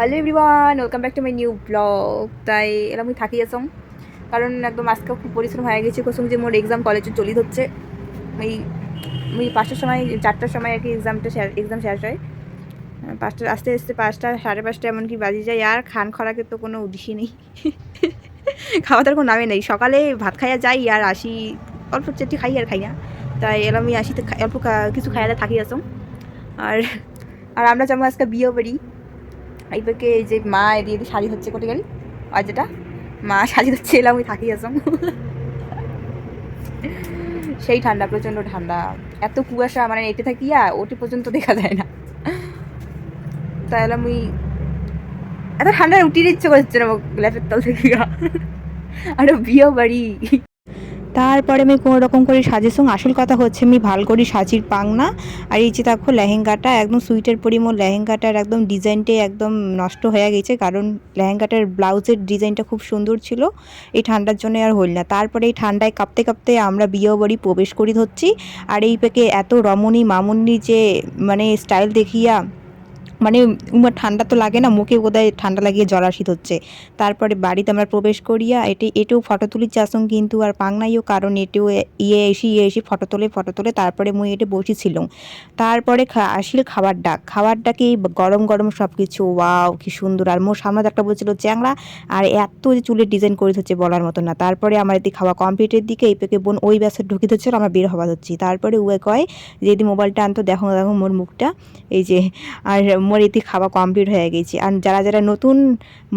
Hello everyone welcome back to my new blog তাই এরকম থাকি আসাম কারণ একদম আজকে খুব পরিশ্রম হয়ে গেছে, কোসম যে মোর এক্সাম কলেজে চলি হচ্ছে ওই ওই পাঁচটার সময়, চারটার সময় আর কি এক্সামটা এক্সাম শেষ হয়। পাঁচটা আস্তে আস্তে পাঁচটা, সাড়ে পাঁচটা এমনকি বাজে যায়। আর খান খরাকে তো কোনো উদ্দেশ্যই নেই। খাওয়া দাওয়ার কোনো নামে নেই। সকালে ভাত খাইয়া যাই আর আসি, অল্প চেটি খাই আর খাই না। তাই এরকম আমি আসি অল্প কিছু খাইয়া থাকি আসাম আর আর আমরা যেমন আজকে বিয়েও বাড়ি। এইবারকে এই যে মা এদিকে শাড়ি হচ্ছে কোটে গেল আর যেটা? মা শাড়ি হচ্ছে এলাম আমি থাকি আসম। সেই ঠান্ডা, প্রচণ্ড ঠান্ডা। এত কুয়াশা মানে এতে থাকি আর ওটি পর্যন্ত দেখা যায় না। তাহলে আমি এত ঠান্ডায় উঠিয়ে ইচ্ছে করছে না ল্যাপের তল থেকে। আর বিয়ে বাড়ি। তারপরে আমি কোনো রকম করে সাজেছং আসল কথা হচ্ছে আমি ভালো করি সাজির পাং না আর এই যে দেখো লেহেঙ্গাটা, একদম সুইটের পরিমল লেহেঙ্গাটার একদম ডিজাইনটাই একদম নষ্ট হয়ে গেছে, কারণ লেহেঙ্গাটার ব্লাউজের ডিজাইনটা খুব সুন্দর ছিল, এই ঠান্ডার জন্য আর হইল না। তারপরে এই ঠান্ডায় কাঁপতে কাঁপতে আমরা বিয়ে বাড়ি প্রবেশ করি ধরছি, আর এই পেকে এত রমণী মামুন্নি যে মানে স্টাইল দেখিয়া মানে উমার ঠান্ডা তো লাগে না, মুখে বোধহয় ঠান্ডা লাগিয়ে জলাশীত হচ্ছে। তারপরে বাড়িতে আমরা প্রবেশ করিয়া এটি, এটাও ফটো তুলি চাসং কিন্তু আর পাং নাইও, কারণ এটিও ইয়ে এসে ইয়ে এসে ফটো তোলে ফটো তোলে, তারপরে মুই এটে বসেছিলাম। তারপরে আসিল খাবার ডাক। খাবার ডাকে গরম গরম সব কিছু ওয়াও, কি সুন্দর। আর মোর সামনে একটা বলছিল, চ্যাংড়া, আর এত যে চুলের ডিজাইন করে হচ্ছে বলার মতো না। তারপরে আমার এদিকে খাওয়া কমপ্লিটের দিকে, এই পেকে বোন ওই ব্যাসে ঢুকে ধরছিল, আমরা বের হওয়া হচ্ছি। তারপরে উয়ে কয়, যদি মোবাইলটা আনতো, দেখো দেখো মোর মুখটা। এই যে, আর মোর এতে খাওয়া কমপ্লিট হয়ে গেছে। আর যারা যারা নতুন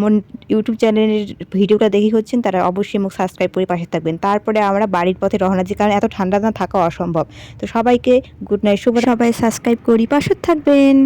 মন ইউটিউব চ্যানেলের ভিডিওটা দেখি হচ্ছেন, তারা অবশ্যই মুখ সাবস্ক্রাইব করে পাশে থাকবেন। তারপরে আমরা বাড়ির পথে রওনা দিই কারণ এত ঠান্ডা না থাকা অসম্ভব। তো সবাইকে গুড নাইট শুভ সবাই সাবস্ক্রাইব করি পাশে থাকবেন।